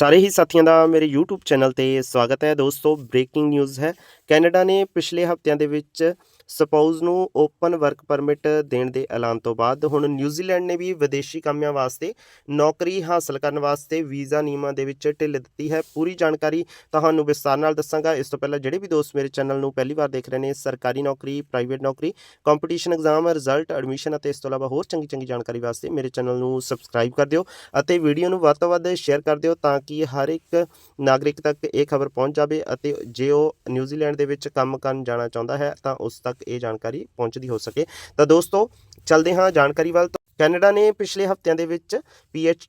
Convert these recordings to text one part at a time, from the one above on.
ਸਾਰੇ ਹੀ ਸਾਥੀਆਂ ਦਾ ਮੇਰੇ YouTube ਚੈਨਲ ਤੇ ਸਵਾਗਤ ਹੈ। ਦੋਸਤੋ ਬ੍ਰੇਕਿੰਗ ਨਿਊਜ਼ ਹੈ। ਕੈਨੇਡਾ ਨੇ ਪਿਛਲੇ ਹਫ਼ਤਿਆਂ ਦੇ ਵਿੱਚ ਸਪਾਊਸ ਨੂੰ ਓਪਨ ਵਰਕ ਪਰਮਿਟ ਦੇਣ ਦੇ ਐਲਾਨ ਤੋਂ ਬਾਅਦ ਹੁਣ ਨਿਊਜ਼ੀਲੈਂਡ ਨੇ ਵੀ ਵਿਦੇਸ਼ੀ ਕਾਮਿਆਂ ਵਾਸਤੇ ਨੌਕਰੀ ਹਾਸਲ ਕਰਨ ਵਾਸਤੇ ਵੀਜ਼ਾ ਨਿਯਮਾਂ ਦੇ ਵਿੱਚ ਢਿੱਲ ਦਿੱਤੀ ਹੈ। ਪੂਰੀ ਜਾਣਕਾਰੀ ਤੁਹਾਨੂੰ ਵਿਸਤਾਰ ਨਾਲ ਦੱਸਾਂਗਾ। ਇਸ ਤੋਂ ਪਹਿਲਾਂ ਜਿਹੜੇ ਵੀ ਦੋਸਤ ਮੇਰੇ ਚੈਨਲ ਨੂੰ ਪਹਿਲੀ ਵਾਰ ਦੇਖ ਰਹੇ ਨੇ, ਸਰਕਾਰੀ ਨੌਕਰੀ, ਪ੍ਰਾਈਵੇਟ ਨੌਕਰੀ, ਕੰਪੀਟੀਸ਼ਨ ਐਗਜ਼ਾਮ, ਰਿਜ਼ਲਟ, ਐਡਮਿਸ਼ਨ ਅਤੇ ਇਸ ਤੋਂ ਇਲਾਵਾ ਹੋਰ ਚੰਗੀ ਚੰਗੀ ਜਾਣਕਾਰੀ ਵਾਸਤੇ ਮੇਰੇ ਚੈਨਲ ਨੂੰ ਸਬਸਕ੍ਰਾਈਬ ਕਰ ਦਿਓ ਅਤੇ ਵੀਡੀਓ ਨੂੰ ਵੱਧ ਤੋਂ ਵੱਧ ਸ਼ੇਅਰ ਕਰ ਦਿਓ ਤਾਂ ਕਿ ਹਰ ਇੱਕ ਨਾਗਰਿਕ ਤੱਕ ਇਹ ਖਬਰ ਪਹੁੰਚ ਜਾਵੇ ਅਤੇ ਜੇ ਉਹ ਨਿਊਜ਼ੀਲੈਂਡ ਦੇ ਵਿੱਚ ਕੰਮ ਕਰਨ ਜਾਣਾ ਚਾਹੁੰਦਾ ਹੈ, ਤਾਂ ਉਸ ਤੱਕ ਇਹ ਜਾਣਕਾਰੀ ਪਹੁੰਚਦੀ ਹੋ ਸਕੇ। ਤਾਂ ਦੋਸਤੋ, ਚੱਲਦੇ ਹਾਂ ਜਾਣਕਾਰੀ ਵੱਲ। ਕੈਨੇਡਾ ਨੇ ਪਿਛਲੇ ਹਫ਼ਤਿਆਂ ਦੇ ਵਿੱਚ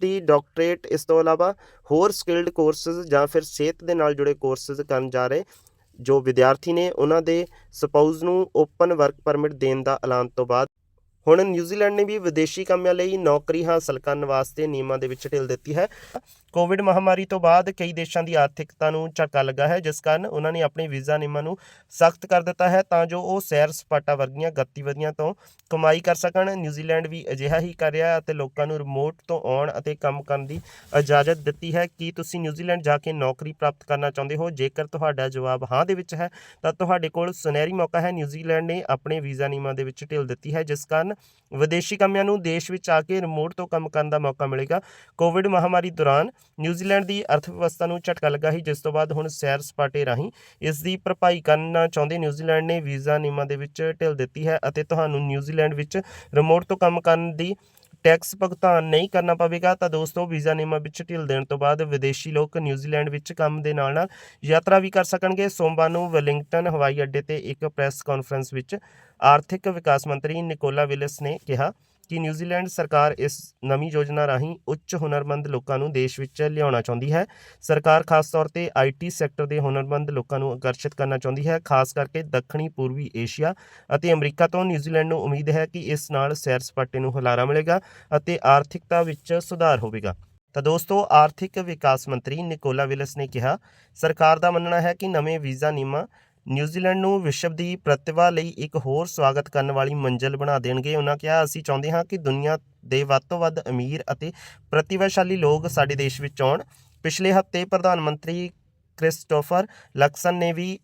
ਡੀ ਡਾਕਟਰੇਟ, ਇਸ ਤੋਂ ਇਲਾਵਾ ਹੋਰ ਸਕਿਲਡ ਕੋਰਸਸ ਜਾਂ ਫਿਰ ਸਿਹਤ ਦੇ ਨਾਲ ਜੁੜੇ ਕੋਰਸਸ ਕਰਨ ਜਾ ਰਹੇ ਜੋ ਵਿਦਿਆਰਥੀ ਨੇ, ਉਹਨਾਂ ਦੇ ਸਪਾਊਸ ਨੂੰ ਓਪਨ ਵਰਕ ਪਰਮਿਟ ਦੇਣ ਦਾ ਐਲਾਨ ਤੋਂ ਬਾਅਦ ਹੁਣ ਨਿਊਜ਼ੀਲੈਂਡ ਨੇ ਵੀ ਵਿਦੇਸ਼ੀ ਕਾਮਿਆਂ ਲਈ ਨੌਕਰੀ ਹਾਸਲ ਕਰਨ ਵਾਸਤੇ ਨਿਯਮਾਂ ਦੇ ਵਿੱਚ ਢਿੱਲ ਦਿੱਤੀ ਹੈ। ਕੋਵਿਡ ਮਹਾਮਾਰੀ ਤੋਂ ਬਾਅਦ ਕਈ ਦੇਸ਼ਾਂ ਦੀ ਆਰਥਿਕਤਾ ਨੂੰ ਝਟਕਾ ਲੱਗਾ ਹੈ, ਜਿਸ ਕਾਰਨ ਉਹਨਾਂ ਨੇ ਆਪਣੇ ਵੀਜ਼ਾ ਨਿਯਮਾਂ ਨੂੰ ਸਖਤ ਕਰ ਦਿੱਤਾ ਹੈ ਤਾਂ ਜੋ ਉਹ ਸੈਰ ਸਪਾਟਾ ਵਰਗੀਆਂ ਗਤੀਵਿਧੀਆਂ ਤੋਂ ਕਮਾਈ ਕਰ ਸਕਣ। ਨਿਊਜ਼ੀਲੈਂਡ ਵੀ ਅਜਿਹਾ ਹੀ ਕਰ ਰਿਹਾ ਹੈ ਅਤੇ ਲੋਕਾਂ ਨੂੰ ਰਿਮੋਟ ਤੋਂ ਆਉਣ ਅਤੇ ਕੰਮ ਕਰਨ ਦੀ ਇਜਾਜ਼ਤ ਦਿੱਤੀ ਹੈ। ਕੀ ਤੁਸੀਂ ਨਿਊਜ਼ੀਲੈਂਡ ਜਾ ਕੇ ਨੌਕਰੀ ਪ੍ਰਾਪਤ ਕਰਨਾ ਚਾਹੁੰਦੇ ਹੋ? ਜੇਕਰ ਤੁਹਾਡਾ ਜਵਾਬ ਹਾਂ ਦੇ ਵਿੱਚ ਹੈ, ਤਾਂ ਤੁਹਾਡੇ ਕੋਲ ਸੁਨਹਿਰੀ ਮੌਕਾ ਹੈ। ਨਿਊਜ਼ੀਲੈਂਡ ਨੇ ਆਪਣੇ ਵੀਜ਼ਾ ਨਿਯਮਾਂ ਦੇ ਵਿੱਚ ਢਿੱਲ ਦਿੱਤੀ ਹੈ, ਜਿਸ ਕਾਰਨ ਵਿਦੇਸ਼ੀ ਕਾਮਿਆਂ ਨੂੰ ਦੇਸ਼ ਵਿੱਚ ਆ ਕੇ ਰਿਮੋਟ ਤੋਂ ਕੰਮ ਕਰਨ ਦਾ ਮੌਕਾ ਮਿਲੇਗਾ। ਕੋਵਿਡ ਮਹਾਮਾਰੀ ਦੌਰਾਨ ਨਿਊਜ਼ੀਲੈਂਡ ਦੀ ਅਰਥ ਵਿਵਸਥਾ ਨੂੰ ਝਟਕਾ ਲੱਗਾ ਸੀ, ਜਿਸ ਤੋਂ ਬਾਅਦ ਹੁਣ ਸੈਰ ਸਪਾਟੇ ਰਾਹੀਂ ਇਸ ਦੀ ਭਰਪਾਈ ਕਰਨਾ ਚਾਹੁੰਦੇ ਨਿਊਜ਼ੀਲੈਂਡ ਨੇ ਵੀਜ਼ਾ ਨਿਯਮਾਂ ਦੇ ਵਿੱਚ ਢਿੱਲ ਦਿੱਤੀ ਹੈ ਅਤੇ ਤੁਹਾਨੂੰ ਨਿਊਜ਼ੀਲੈਂਡ ਵਿੱਚ ਰਿਮੋਟ ਤੋਂ ਕੰਮ ਕਰਨ ਦੀ ਟੈਕਸ ਭੁਗਤਾਨ ਨਹੀਂ ਕਰਨਾ ਪਵੇਗਾ, ਤਾਂ ਦੋਸਤੋ, ਵੀਜ਼ਾ ਨਿਯਮਾਂ ਵਿੱਚ ਢਿੱਲ ਦੇਣ ਤੋਂ ਬਾਅਦ ਵਿਦੇਸ਼ੀ ਲੋਕ ਨਿਊਜ਼ੀਲੈਂਡ ਵਿੱਚ ਕੰਮ ਦੇ ਨਾਲ ਨਾਲ ਯਾਤਰਾ ਵੀ ਕਰ ਸਕਣਗੇ। ਸੋਮਵਾਰ ਨੂੰ ਵੈਲਿੰਗਟਨ, ਹਵਾਈ ਅੱਡੇ ਤੇ ਇੱਕ ਪ੍ਰੈਸ ਕਾਨਫਰੰਸ ਵਿੱਚ ਆਰਥਿਕ ਵਿਕਾਸ ਮੰਤਰੀ ਨਿਕੋਲਾ ਵਿਲਸ ਨੇ ਕਿਹਾ। ਕਿ ਨਿਊਜ਼ੀਲੈਂਡ ਸਰਕਾਰ ਇਸ ਨਵੀਂ ਯੋਜਨਾ ਰਾਹੀਂ ਉੱਚ ਹੁਨਰਮੰਦ ਲੋਕਾਂ ਨੂੰ ਦੇਸ਼ ਵਿੱਚ ਲਿਆਉਣਾ ਚਾਹੁੰਦੀ ਹੈ। ਸਰਕਾਰ ਖਾਸ ਤੌਰ ਤੇ ਆਈਟੀ ਸੈਕਟਰ ਦੇ ਹੁਨਰਮੰਦ ਲੋਕਾਂ ਨੂੰ ਆਕਰਸ਼ਿਤ ਕਰਨਾ ਚਾਹੁੰਦੀ ਹੈ। ਖਾਸ ਕਰਕੇ ਦੱਖਣੀ, ਪੂਰਬੀ ਏਸ਼ੀਆ ਅਤੇ ਅਮਰੀਕਾ ਤੋਂ ਨਿਊਜ਼ੀਲੈਂਡ ਨੂੰ ਉਮੀਦ ਹੈ ਕਿ ਇਸ ਨਾਲ ਸੈਰ ਸਪਾਟੇ ਨੂੰ ਹੁਲਾਰਾ ਮਿਲੇਗਾ ਅਤੇ ਆਰਥਿਕਤਾ ਵਿੱਚ ਸੁਧਾਰ ਹੋਵੇਗਾ। ਤਾਂ ਦੋਸਤੋ, ਆਰਥਿਕ ਵਿਕਾਸ ਮੰਤਰੀ ਨਿਕੋਲਾ ਵਿਲਸ ਨੇ ਕਿਹਾ, ਸਰਕਾਰ ਦਾ ਮੰਨਣਾ ਹੈ ਕਿ ਨਵੇਂ ਵੀਜ਼ਾ ਨਿਯਮਾਂ ਨਿਊਜ਼ੀਲੈਂਡ ਨੂੰ ਵਿਸ਼ਵ ਦੀ ਪ੍ਰਤਿਭਾ ਲਈ ਇੱਕ ਹੋਰ ਸਵਾਗਤ ਕਰਨ ਵਾਲੀ ਮੰਜ਼ਿਲ ਬਣਾ ਦੇਣਗੇ। ਉਹਨਾਂ ਕਿਹਾ, ਅਸੀਂ ਚਾਹੁੰਦੇ ਹਾਂ ਕਿ ਦੁਨੀਆ ਦੇ ਵੱਧ ਤੋਂ ਵੱਧ ਅਮੀਰ ਅਤੇ ਪ੍ਰਤਿਭਾਸ਼ਾਲੀ ਲੋਕ ਸਾਡੇ ਦੇਸ਼ ਵਿੱਚ ਆਉਣ। ਪਿਛਲੇ ਹਫ਼ਤੇ ਪ੍ਰਧਾਨ ਮੰਤਰੀ ਕ੍ਰਿਸਟੋਫਰ ਲਕਸਨ ਨੇ ਵੀ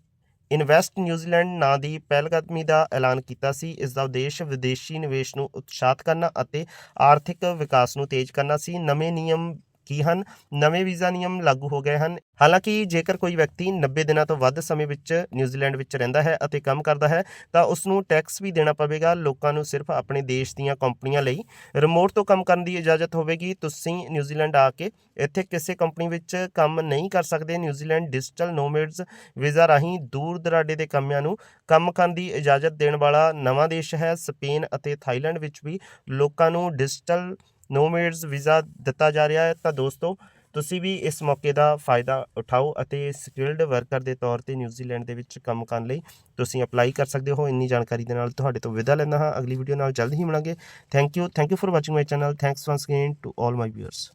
ਇਨਵੈਸਟ ਨਿਊਜ਼ੀਲੈਂਡ ਨਾਂ ਦੀ ਪਹਿਲਕਦਮੀ ਦਾ ਐਲਾਨ ਕੀਤਾ ਸੀ। ਇਸ ਦਾ ਉਦੇਸ਼ ਵਿਦੇਸ਼ੀ ਨਿਵੇਸ਼ ਨੂੰ ਉਤਸ਼ਾਹਤ ਕਰਨਾ ਅਤੇ ਆਰਥਿਕ ਵਿਕਾਸ ਨੂੰ ਤੇਜ਼ ਕਰਨਾ ਸੀ। ਨਵੇਂ ਨਿਯਮ ਕੀ ਹਨ? ਨਵੇਂ ਵੀਜ਼ਾ ਨਿਯਮ ਲਾਗੂ ਹੋ ਗਏ ਹਨ। ਹਾਲਾਂਕਿ ਜੇਕਰ ਕੋਈ ਵਿਅਕਤੀ 90 ਦਿਨਾਂ ਤੋਂ ਵੱਧ ਸਮੇਂ ਵਿੱਚ ਨਿਊਜ਼ੀਲੈਂਡ ਵਿੱਚ ਰਹਿੰਦਾ ਹੈ ਅਤੇ ਕੰਮ ਕਰਦਾ ਹੈ, ਤਾਂ ਉਸ ਨੂੰ ਟੈਕਸ ਵੀ ਦੇਣਾ ਪਵੇਗਾ। ਲੋਕਾਂ ਨੂੰ ਸਿਰਫ ਆਪਣੇ ਦੇਸ਼ ਦੀਆਂ ਕੰਪਨੀਆਂ ਲਈ ਰਿਮੋਟ ਤੋਂ ਕੰਮ ਕਰਨ ਦੀ ਇਜਾਜ਼ਤ ਹੋਵੇਗੀ। ਤੁਸੀਂ ਨਿਊਜ਼ੀਲੈਂਡ ਆ ਕੇ ਇੱਥੇ ਕਿਸੇ ਕੰਪਨੀ ਵਿੱਚ ਕੰਮ ਨਹੀਂ ਕਰ ਸਕਦੇ। ਨਿਊਜ਼ੀਲੈਂਡ ਡਿਜੀਟਲ ਨੋਮੈਡਸ ਵੀਜ਼ਾ ਰਾਹੀਂ ਦੂਰ ਦਰਾਡੇ ਦੇ ਕੰਮਿਆਂ ਨੂੰ ਕੰਮ ਕਰਨ ਦੀ ਇਜਾਜ਼ਤ ਦੇਣ ਵਾਲਾ ਨਵਾਂ ਦੇਸ਼ ਹੈ। ਸਪੇਨ ਅਤੇ ਥਾਈਲੈਂਡ ਵਿੱਚ ਵੀ ਲੋਕਾਂ ਨੂੰ ਡਿਜੀਟਲ ਨੋ ਨੋਮੈਡਸ ਵੀਜ਼ਾ ਦਿੱਤਾ ਜਾ ਰਿਹਾ ਹੈ। ਤਾਂ ਦੋਸਤੋ, ਤੁਸੀਂ ਵੀ ਇਸ ਮੌਕੇ ਦਾ ਫਾਇਦਾ ਉਠਾਓ ਅਤੇ ਸਕਿਲਡ ਵਰਕਰ ਦੇ ਤੌਰ ਤੇ ਨਿਊਜ਼ੀਲੈਂਡ ਦੇ ਵਿੱਚ ਕੰਮ ਕਰਨ ਲਈ ਤੁਸੀਂ ਅਪਲਾਈ ਕਰ ਸਕਦੇ ਹੋ। ਇੰਨੀ ਜਾਣਕਾਰੀ ਦੇ ਨਾਲ ਤੁਹਾਡੇ ਤੋਂ ਵਿਦਾ ਲੈਂਦਾ ਹਾਂ। ਅਗਲੀ ਵੀਡੀਓ ਨਾਲ ਜਲਦ ਹੀ ਮਿਲਾਂਗੇ। Thank you thank you for watching my channel thanks once again to all my viewers